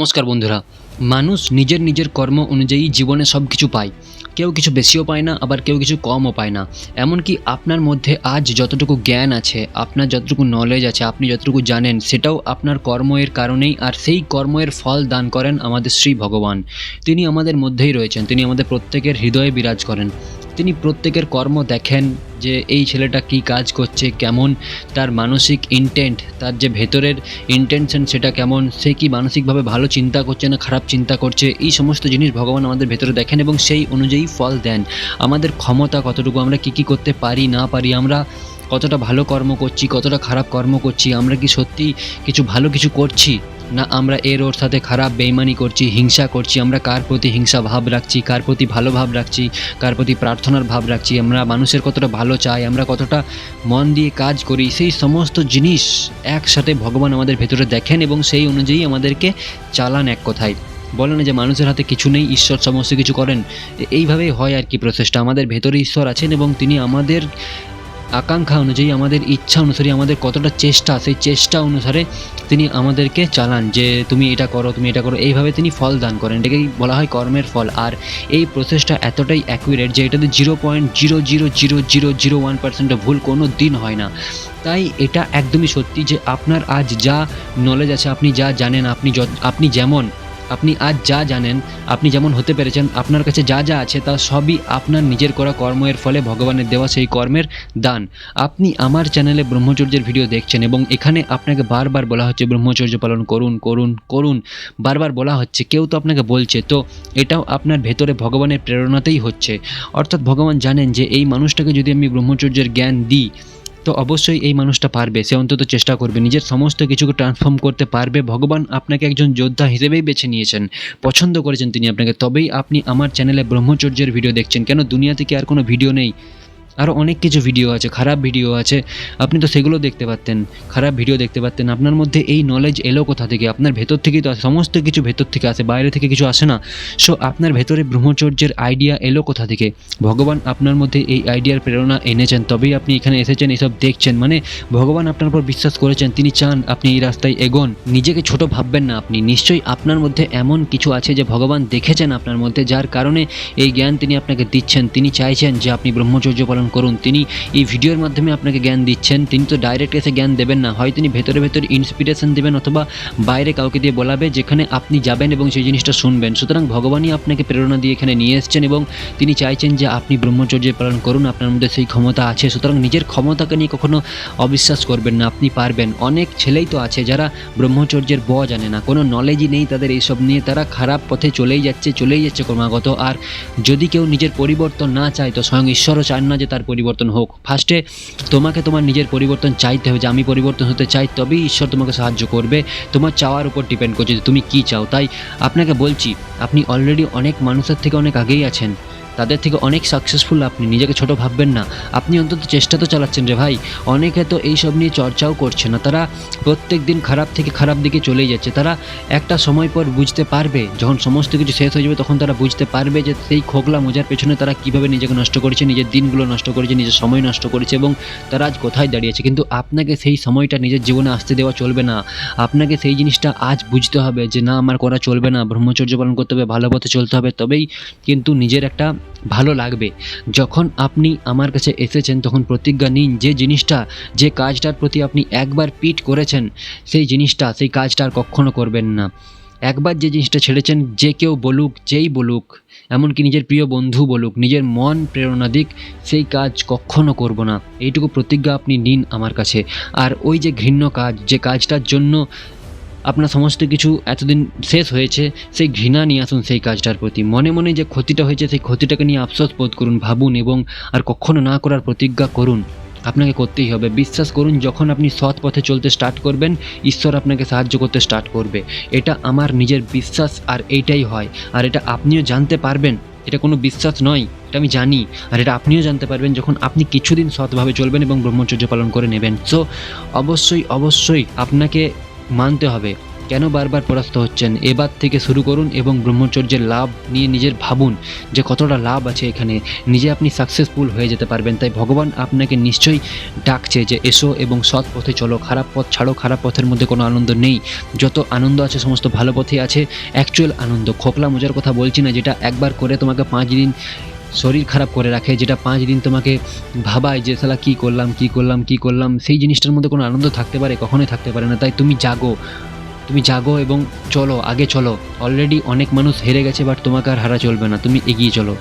নমস্কার বন্ধুরা। মানুষ নিজের নিজের কর্ম অনুযায়ী জীবনে সব কিছু পায়। কেউ কিছু বেশিও পায় না, আবার কেউ কিছু কমও পায় না। এমনকি আপনার মধ্যে আজ যতটুকু জ্ঞান আছে, আপনার যতটুকু নলেজ আছে, আপনি যতটুকু জানেন, সেটাও আপনার কর্মের কারণেই আর সেই কর্মের ফল দান করেন আমাদের শ্রী ভগবান। তিনি আমাদের মধ্যেই রয়েছেন, তিনি আমাদের প্রত্যেকের হৃদয়ে বিরাজ করেন। তিনি প্রত্যেকের কর্ম দেখেন যে এই ছেলেটা কী কাজ করছে, কেমন তার মানসিক ইন্টেন্ট তার যে ভেতরের ইন্টেনশন সেটা কেমন, সে কি মানসিকভাবে ভালো চিন্তা করছে না খারাপ চিন্তা করছে, এই সমস্ত জিনিস ভগবান আমাদের ভেতরে দেখেন এবং সেই অনুযায়ী ফল দেন। আমাদের ক্ষমতা কতটুকু, আমরা কী কী করতে পারি, না পারি, আমরা কতটা ভালো কর্ম করছি, কতটা খারাপ কর্ম করছি, আমরা কি সত্যি কিছু ভালো কিছু করছি? না আমরা এর ওর সাথে খারাপ বেইমানি করছি, হিংসা করছি, আমরা কার প্রতি হিংসা ভাব রাখছি, কার প্রতি ভালো ভাব রাখছি, কার প্রতি প্রার্থনার ভাব রাখছি, আমরা মানুষের কতটা ভালো চাই, আমরা কতটা মন দিয়ে কাজ করি, সেই সমস্ত জিনিস একসাথে ভগবান আমাদের ভেতরে দেখেন এবং সেই অনুযায়ী আমাদেরকে চালান এক কথায়। বলে না যে মানুষের হাতে কিছু নেই, ঈশ্বর সমস্ত কিছু করেন। এইভাবেই হয় আর কি প্রসেসটা আমাদের ভেতরে ঈশ্বর আছেন এবং তিনি আমাদের আকাঙ্ক্ষা অনুযায়ী আমাদের ইচ্ছা অনুসারে, আমাদের কতটা চেষ্টা, সেই চেষ্টা অনুসারে তিনি আমাদেরকে চালান যে তুমি এটা করো, তুমি এটা করো। এইভাবে তিনি ফল দান করেন। এটাকেই বলা হয় কর্মের ফল। আর এই প্রসেসটা এতটাই অ্যাকুরেট যে এটাতে zero point zero zero zero zero zero one পার্সেন্টও ভুল কোনো দিন হয় না। তাই এটা একদমই সত্যি যে আপনার আজ যা নলেজ আছে, আপনি যা জানেন, আপনি আপনি যেমন আপনি আজ যা জানেন, আপনি যেমন হতে পেরেছেন, আপনার কাছে যা যা আছে তা সবই আপনার নিজের করা কর্মের ফলে ভগবানের দেওয়া সেই কর্মের দান। আপনি আমার চ্যানেলে ব্রহ্মচর্যের ভিডিও দেখছেন এবং এখানে আপনাকে বারবার বলা হচ্ছে, ব্রহ্মচর্য পালন করুন করুন করুন। বারবার বলা হচ্ছে, কেউ তো আপনাকে বলছে, তো এটাও আপনার ভেতরে ভগবানের প্রেরণাতেই হচ্ছে। অর্থাৎ ভগবান জানেন যে, এই মানুষটাকে যদি আমি ব্রহ্মচর্যের জ্ঞান দিই তো অবশ্যই এই মানুষটা পারবে। সে অন্তত চেষ্টা করবে। নিজের সমস্ত কিছুকে ট্রান্সফর্ম করতে পারবে। ভগবান আপনাকে একজন যোদ্ধা হিসেবেই বেছে নিয়েছেন। পছন্দ করেছেন তিনি আপনাকে। তবেই আপনি আমার চ্যানেলে ব্রহ্মচর্যের ভিডিও দেখছেন। কেন? দুনিয়াতে কি আর কোনো ভিডিও নেই? আরও অনেক কিছু ভিডিও আছে, খারাপ ভিডিও আছে, আপনি তো সেগুলো দেখতে পারতেন, খারাপ ভিডিও দেখতে পারতেন, আপনার মধ্যে এই নলেজ এলো কোথা থেকে? আপনার ভেতর থেকেই তো সমস্ত কিছু ভেতর থেকে আসে, বাইরে থেকে কিছু আসে না। সো আপনার ভেতরে ব্রহ্মচর্যের আইডিয়া এলো কোথা থেকে? ভগবান আপনার মধ্যে এই আইডিয়ার প্রেরণা এনেছেন, তবেই আপনি এখানে এসেছেন এসব দেখছেন। মানে ভগবান আপনার উপর বিশ্বাস করেছেন, তিনি চান আপনি এই রাস্তায় এগোন। নিজেকে ছোট ভাববেন না আপনি, নিশ্চয়ই আপনার মধ্যে এমন কিছু আছে যে ভগবান দেখেছেন আপনার মধ্যে, যার কারণে এই জ্ঞান তিনি আপনাকে দিচ্ছেন। তিনি চাইছেন যে আপনি ব্রহ্মচর্য পালন করুন। তিনি এই ভিডিওর মাধ্যমে আপনাকে জ্ঞান দিচ্ছেন। তিনি তো ডাইরেক্ট এসে জ্ঞান দেবেন না। হয় তিনি ভেতরে ভেতরে ইন্সপিরেশন দেবেন অথবা বাইরে কাউকে দিয়ে বলাবে যেখানে আপনি যাবেন এবং সেই জিনিসটা শুনবেন। সুতরাং ভগবানই আপনাকে প্রেরণা দিয়ে এখানে নিয়ে এসেছেন এবং তিনি চাইছেন যে আপনি ব্রহ্মচর্য পালন করুন। আপনার মধ্যে সেই ক্ষমতা আছে। সুতরাং নিজের ক্ষমতাকে নিয়ে কখনো অবিশ্বাস করবেন না। আপনি পারবেন। অনেক ছেলেই তো আছে যারা ব্রহ্মচর্যের ব জানে না। কোনো নলেজই নেই তাদের এইসব নিয়ে। তারা খারাপ পথে চলেই যাচ্ছে চলেই যাচ্ছে ক্রমাগত। আর যদি কেউ নিজের পরিবর্তন না চায়, তো স্বয়ং ঈশ্বরও চান না যে তার পরিবর্তন হোক। ফার্স্টে তোমাকে তোমার নিজের পরিবর্তন চাইতে হবে যে আমি পরিবর্তন হতে চাই, তবেই ঈশ্বর তোমাকে সাহায্য করবে। তোমার চাওয়ার উপর ডিপেন্ড করছে যে তুমি কী চাও। তাই আপনাকে বলছি, আপনি অলরেডি অনেক মানুষের থেকে অনেক আগেই আছেন। তাদের থেকে অনেক সাকসেসফুল আপনি, নিজেকে ছোট ভাববেন না। আপনি অন্তত চেষ্টা তো চালাচ্ছেন রে ভাই। অনেকে তো এইসব নিয়ে চর্চাও করছে না। তারা প্রত্যেক দিন খারাপ থেকে খারাপ দিকে চলেই যাচ্ছে। তারা একটা সময় পর বুঝতে পারবে, যখন সমস্ত কিছু শেষ হয়ে যাবে, তখন তারা বুঝতে পারবে যে সেই খোকলা মোজার পেছনে তারা কীভাবে নিজেকে নষ্ট করেছে, নিজের দিনগুলো নষ্ট করেছে, নিজের সময় নষ্ট করেছে এবং তারা আজ কোথায় দাঁড়িয়েছে। কিন্তু আপনাকে সেই সময়টা নিজের জীবনে আসতে দেওয়া চলবে না। আপনাকে সেই জিনিসটা আজ বুঝতে হবে যে, না, আমার করা চলবে না। ব্রহ্মচর্য পালন করতে হবে, ভালো পথে চলতে হবে। তবেই কিন্তু নিজের একটা ভালো লাগবে। যখন আপনি আমার কাছে এসেছেন, তখন প্রতিজ্ঞা নিন যে জিনিসটা, যে কাজটার প্রতি আপনি একবার পিট করেছেন, সেই জিনিসটা, সেই কাজটা আর কখনো করবেন না। একবার যে জিনিসটা ছেড়েছেন, যে কেউ বলুক, যেই বলুক, এমনকি নিজের প্রিয় বন্ধু বলুক, নিজের মন প্রেরণা দিক, সেই কাজ কখনো করব না। এইটুকু প্রতিজ্ঞা আপনি নিন আমার কাছে। আর ওই যে ঘৃণ্য কাজ, যে কাজটার জন্য আপনার সমস্ত কিছু এতদিন শেষ হয়েছে, সেই ঘৃণা নিয়ে আসুন সেই কাজটার প্রতি। মনে মনে যে ক্ষতিটা হয়েছে, সেই ক্ষতিটাকে নিয়ে আফসোস বোধ করুন, ভাবুন এবং আর কখনো না করার প্রতিজ্ঞা করুন। আপনাকে করতেই হবে। বিশ্বাস করুন, যখন আপনি সৎ পথে চলতে স্টার্ট করবেন, ঈশ্বর আপনাকে সাহায্য করতে স্টার্ট করবে। এটা আমার নিজের বিশ্বাস আর এইটাই হয়। আর এটা আপনিও জানতে পারবেন। এটা কোনো বিশ্বাস নয়, এটা আমি জানি। আর এটা আপনিও জানতে পারবেন যখন আপনি কিছুদিন সৎভাবে চলবেন এবং ব্রহ্মচর্য পালন করে নেবেন। সো অবশ্যই অবশ্যই আপনাকে মানতে হবে। কেন বারবার পরাস্ত হচ্ছেন? এবার থেকে শুরু করুন এবং ব্রহ্মচর্যের লাভ নিয়ে নিজের ভাবুন যে কতটা লাভ আছে এখানে। নিজে আপনি সাকসেসফুল হয়ে যেতে পারবেন। তাই ভগবান আপনাকে নিশ্চয়ই ডাকছে যে এসো এবং সৎ পথে চলো। খারাপ পথ ছাড়ো, খারাপ পথের মধ্যে কোনো আনন্দ নেই। যত আনন্দ আছে, সমস্ত ভালো পথে আছে। অ্যাকচুয়াল আনন্দ। খোকলা মজার কথা বলছি না, যেটা একবার করে তোমাকে পাঁচ দিন শরীর খারাপ করে রাখে, যেটা পাঁচ দিন তোমাকে ভাবায় যে সালা কী করলাম কী করলাম কী করলাম? সেই জিনিসটার মধ্যে কোনো আনন্দ থাকতে পারে, কখনোই থাকতে পারে না। তাই তুমি জাগো তুমি জাগো এবং চলো, আগে চলো। অলরেডি অনেক মানুষ হেরে গেছে বাট তোমাকে আর হারা চলবে না, তুমি এগিয়ে চলো।